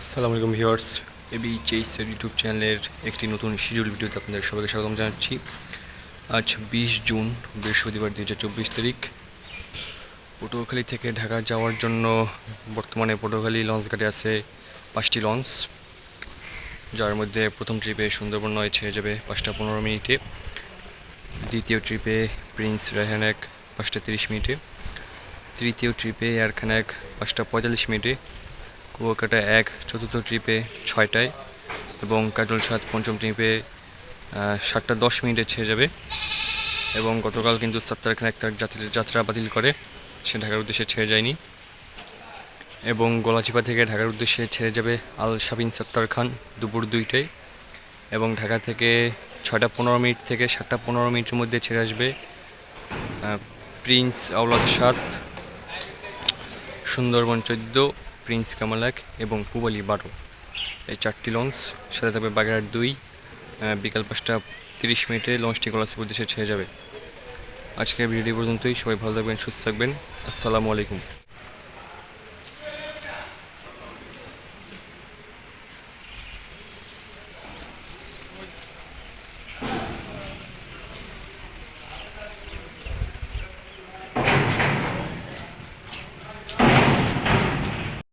আসসালামু আলাইকুম viewers AB চেইসের YouTube চ্যানেলের একটি নতুন শিডিউল ভিডিওতে আপনাদের সবাইকে স্বাগতম জানাচ্ছি। আজ বিশ জুন, বৃহস্পতিবার দুই হাজার চব্বিশ তারিখ। পটুয়াখালী থেকে ঢাকা যাওয়ার জন্য বর্তমানে পটুয়াখালী লঞ্চ ঘাটে আছে পাঁচটি লঞ্চ। যার মধ্যে প্রথম ট্রিপে সুন্দরবন নয় ছেড়ে যাবে পাঁচটা পনেরো মিনিটে। দ্বিতীয় ট্রিপে প্রিন্স রেহানেক পাঁচটা তিরিশ মিনিটে। তৃতীয় ট্রিপে এয়ারখানেক পাঁচটা পঁয়তাল্লিশ মিনিটে। কুয়াকাটা এক, চতুর্থ ট্রিপে ছয়টায় এবং কাজল সাত পঞ্চম ট্রিপে সাতটা দশ মিনিটে ছেড়ে যাবে এবং গতকাল কিন্তু সাত্তার খান একটা যাত্রী- বাতিল করে, সে ঢাকার উদ্দেশ্যে ছেড়ে যায়নি এবং গলাচিপা থেকে ঢাকার উদ্দেশ্যে ছেড়ে যাবে আল শাবিন সাত্তার খান দুপুর দুইটায় এবং ঢাকা থেকে ছয়টা পনেরো মিনিট থেকে সাতটা পনেরো মিনিটের মধ্যে ছেড়ে আসবে প্রিন্স আওলাদ সাত, সুন্দরবন চোদ্দ প্রিন্স কামালাক এবং পুবালি বারো। এই চারটি লঞ্চ সাথে থাকবে বাগেরহাট দুই বিকাল পাঁচটা তিরিশ মিনিটে লঞ্চটি কলাসিপুর দেশে ছেড়ে যাবে। আজকের ভিডিওটি পর্যন্তই, সবাই ভালো থাকবেন, সুস্থ থাকবেন, আসসালামু আলাইকুম।